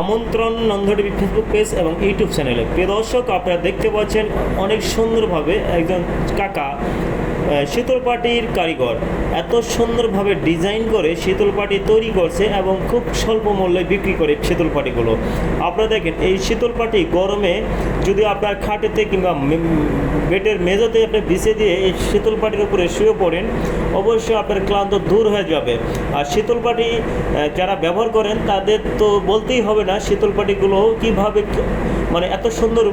আমন্ত্রণ Nanda TV Facebook page এবং YouTube চ্যানেলে। প্রিয় দর্শক, আপনারা দেখতে পাচ্ছেন অনেক সুন্দরভাবে একজন কাকা আহ, শীতল পাটির কারিগর। এত সুন্দরভাবে ডিজাইন করে শীতল পাটি তৈরি করছে এবং খুব স্বল্প মূল্যে বিক্রি করে শীতল পাটিগুলো। আপনারা দেখেন এই শীতল পাটি গরমে যদি আপনার খাটেতে কিংবা বেডের মেঝেতে আপনি বিছে দিয়ে এই শীতল পাটির উপরে শুয়ে পড়েন অবশ্যই আপনার ক্লান্ত দূর হয়ে যাবে। আর শীতল পাটি যারা ব্যবহার করেন তাদের তো বলতেই হবে না শীতল পাটিগুলো কীভাবে মানে এত সুন্দর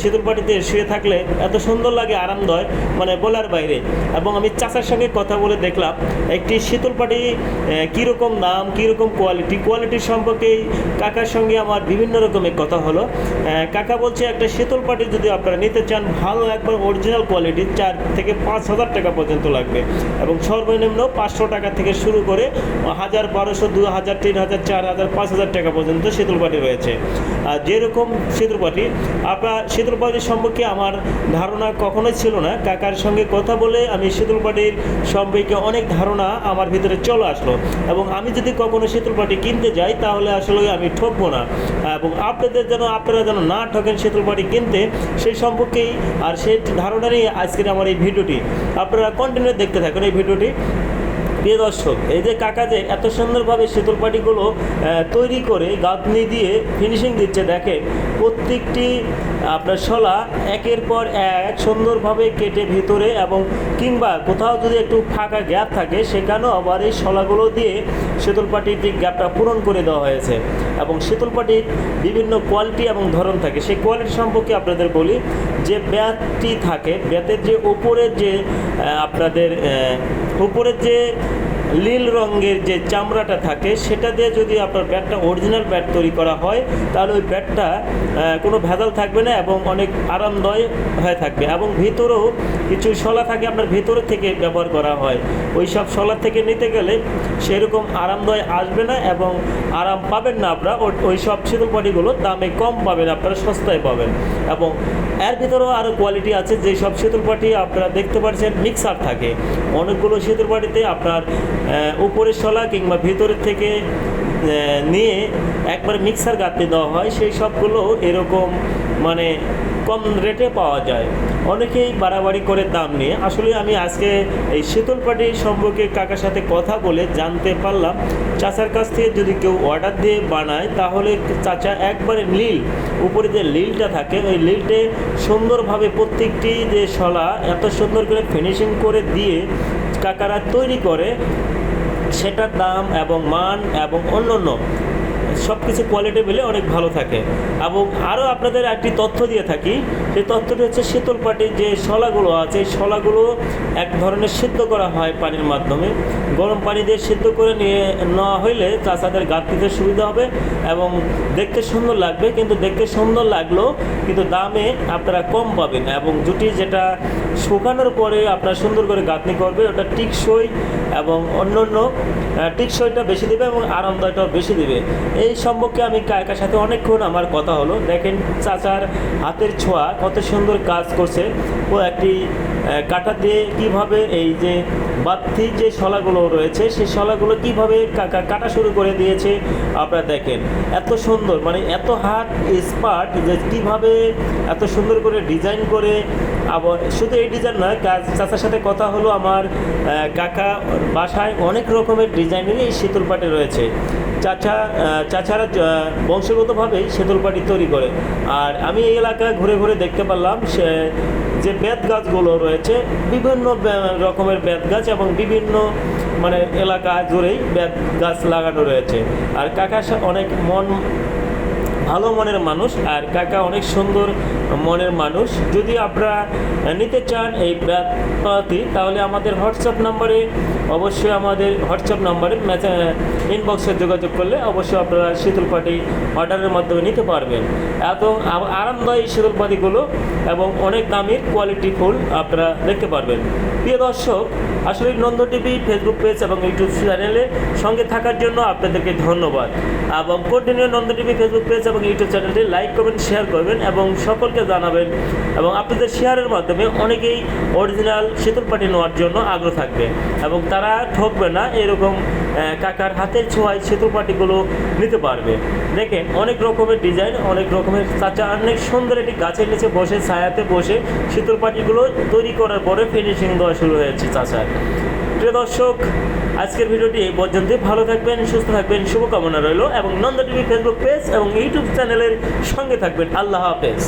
শীতল পাটিতে শুয়ে থাকলে এত সুন্দর লাগে আরামদায় মানে বলার বাইরে। এবং আমি চাচার সঙ্গে কথা বলে দেখলাম, একটি শীতল পাটি কীরকম দাম, কীরকম কোয়ালিটি কোয়ালিটি সম্পর্কে কাকার সঙ্গে আমার বিভিন্ন রকমের কথা হলো। কাকা বলছে, একটা শীতল পাটি যদি আপনারা নিতে চান, ভালো একবার অরিজিনাল কোয়ালিটি চার থেকে পাঁচ হাজার টাকা পর্যন্ত লাগবে। এবং সর্বনিম্ন পাঁচশো টাকা থেকে শুরু করে হাজার বারোশো, দু হাজার, তিন হাজার, চার হাজার, পাঁচ হাজার টাকা পর্যন্ত শীতল পাটি রয়েছে। আর যেরকম শীতল পাটি আপনার পাটি সম্পর্কে আমার ধারণা কখনোই ছিল না। কাকার সঙ্গে কথা বলে আমি শীতল পাটির সম্পর্কে অনেক ধারণা আমার ভিতরে চলে আসলো। এবং আমি যদি কখনো শীতল পাটি কিনতে যাই, তাহলে আসলে আমি ঠকবো না। এবং আপনাদের যেন, আপনারা যেন না ঠকেন শীতল পাটি কিনতে, সেই সম্পর্কেই আর সেই ধারণা আজকের আমার এই ভিডিওটি। আপনারা কন্টিনিউ দেখতে থাকুন এই ভিডিওটি। প্রিয় দর্শক, এই যে কাকা যে এত সুন্দরভাবে শীতল পাটিগুলো তৈরি করে গাঁথনি দিয়ে ফিনিশিং দিচ্ছে, দেখেন প্রত্যেকটি, আপনার শলা একের পর এক সুন্দরভাবে কেটে ভিতরে এবং কিংবা কোথাও যদি একটু ফাঁকা গ্যাপ থাকে, সেখানেও আবার এই শলাগুলো দিয়ে শীতল পাটির যে গ্যাপটা পূরণ করে দেওয়া হয়েছে এবং শীতল পাটির বিভিন্ন কোয়ালিটি এবং ধরন থাকে। সেই কোয়ালিটি সম্পর্কে আপনাদের বলি, যে ব্যাতটি থাকে, ব্যাতের যে উপরের যে আপনাদের উপরের যে নীল রঙের যে চামড়াটা থাকে, সেটা দিয়ে যদি আপনার ব্যাটটা অরিজিনাল ব্যাট তৈরি করা হয়, তাহলে ওই ব্যাটটা কোনো ভেজাল থাকবে না এবং অনেক আরামদায়ক হয়ে থাকবে। এবং ভিতরেও কিছু শলা থাকে আপনার ভিতরে থেকে ব্যবহার করা হয়। ওই সব শলা থেকে নিতে গেলে সেরকম আরামদায় আসবে না এবং আরাম পাবেন না আপনারা। ওই সব শীতল পাটিগুলো দামে কম পাবেন, আপনারা সস্তায় পাবেন। এবং এর ভিতরেও আরও কোয়ালিটি আছে যে সব শীতল পাটি আপনারা দেখতে পাচ্ছেন মিক্সার থাকে। অনেকগুলো শীতল পাটিতে আপনার উপরের শলা কিংবা ভিতরের থেকে নিয়ে একবার মিক্সার গাঁথতে দেওয়া হয়। সেই সবগুলো এরকম মানে কম রেটে পাওয়া যায়। অনেকেই বাড়াবাড়ি করে দাম নিয়ে। আসলে আমি আজকে এই শীতল পাটি সম্পর্কে কাকার সাথে কথা বলে জানতে পারলাম। চাচার কাছ থেকে যদি কেউ অর্ডার দিয়ে বানায়, তাহলে চাচা একবারে লীল উপরে যে লিলটা থাকে, ওই লীলটে সুন্দরভাবে প্রত্যেকটি যে শলা, এত সুন্দর করে ফিনিশিং করে দিয়ে কাকারা তৈরি করে সেটার দাম এবং মান এবং অন্য অন্য সব কিছু কোয়ালিটি মিলে অনেক ভালো থাকে। এবং আরও আপনাদের একটি তথ্য দিয়ে থাকি, সেই তথ্যটি হচ্ছে শীতল পাটির যে শলাগুলো আছে, এই শলাগুলো এক ধরনের সিদ্ধ করা হয় পানির মাধ্যমে। গরম পানি দিয়ে সিদ্ধ করে নিয়ে নেওয়া হইলে চাষাদের গাছ দিতে সুবিধা হবে এবং দেখতে সুন্দর লাগবে, কিন্তু দেখতে সুন্দর লাগলেও কিন্তু দামে আপনারা কম পাবেন এবং জুটি যেটা শুকানোর পরে আপনার সুন্দর করে গাঁথনি করবে, ওটা টিকসই এবং অন্য অন্য টিকসইটা বেশি দেবে এবং আরামদায়কটাও বেশি দেবে। এই সম্পর্কে আমি কায়কার সাথে অনেকক্ষণ আমার কথা হলো। দেখেন চাচার হাতের ছোঁয়া, কত সুন্দর কাজ করছে। ও একটি কাটা দিয়ে কীভাবে এই যে বাত্তি যে শলাগুলো রয়েছে, সেই শলাগুলো কীভাবে কাটা শুরু করে দিয়েছে, আপনারা দেখেন। এত সুন্দর মানে এত হাত স্পার্ট যে কীভাবে এত সুন্দর করে ডিজাইন করে আবার শুধু এই ডিজাইন নয়, কাজ, চাচার সাথে কথা হলো আমার কাকা বাসায় অনেক রকমের ডিজাইনেরই এই শীতল পাটি রয়েছে। চাচা চাচারা বংশগতভাবেই শীতল পাটি তৈরি করে। আর আমি এই এলাকায় ঘুরে ঘুরে দেখতে পারলাম সে, যে বেত গাছগুলো রয়েছে, বিভিন্ন রকমের বেত গাছ এবং বিভিন্ন মানে এলাকা জুড়েই বেত গাছ লাগানো রয়েছে। আর কাকা অনেক মন, ভালো মনের মানুষ, আর কাকা অনেক সুন্দর মনের মানুষ। যদি আপনারা নিতে চান এই ব্যাপারটি তাহলে আমাদের হোয়াটসঅ্যাপ নাম্বারে অবশ্যই আমাদের হোয়াটসঅ্যাপ নাম্বারে ইনবক্সে যোগাযোগ করলে অবশ্যই আপনারা শীতল পাটি অর্ডারের মাধ্যমে নিতে পারবেন। এত আরামদায়ী শীতল পাটিগুলো এবং অনেক দামের কোয়ালিটি ফুল আপনারা দেখতে পারবেন। প্রিয় দর্শক, আসলে নন্দ টিভি ফেসবুক পেজ এবং ইউটিউব চ্যানেলে সঙ্গে থাকার জন্য আপনাদেরকে ধন্যবাদ। এবং continue Nanda TV Facebook page এবং ইউটিউব চ্যানেলটি লাইক করবেন শেয়ার করবেন এবং সকলকে জানাবেন এবং আপনাদের শেয়ারের মাধ্যমে অনেকেই অরিজিনাল শীতল পাটি নেওয়ার জন্য আগ্রহ থাকবে এবং তারা ঠকবে না, এরকম কাকার হাতের ছোঁয়ায় শীতল পাটিগুলো নিতে পারবে। দেখেন, অনেক রকমের ডিজাইন, অনেক রকমের চাচা অনেক সুন্দর একটি গাছের নিচে বসে, ছায়াতে বসে শীতল পাটিগুলো তৈরি করার পরে ফিনিশিং দেওয়া শুরু হয়েছে চাচার। প্রিয় দর্শক আজকের ভিডিওটি এই পর্যন্ত ভালো থাকবেন, সুস্থ থাকবেন, শুভকামনা রইল এবং নন্দ টিভি ফেসবুক পেজ এবং ইউটিউব চ্যানেলের সঙ্গে থাকবেন। আল্লাহ হাফেজ।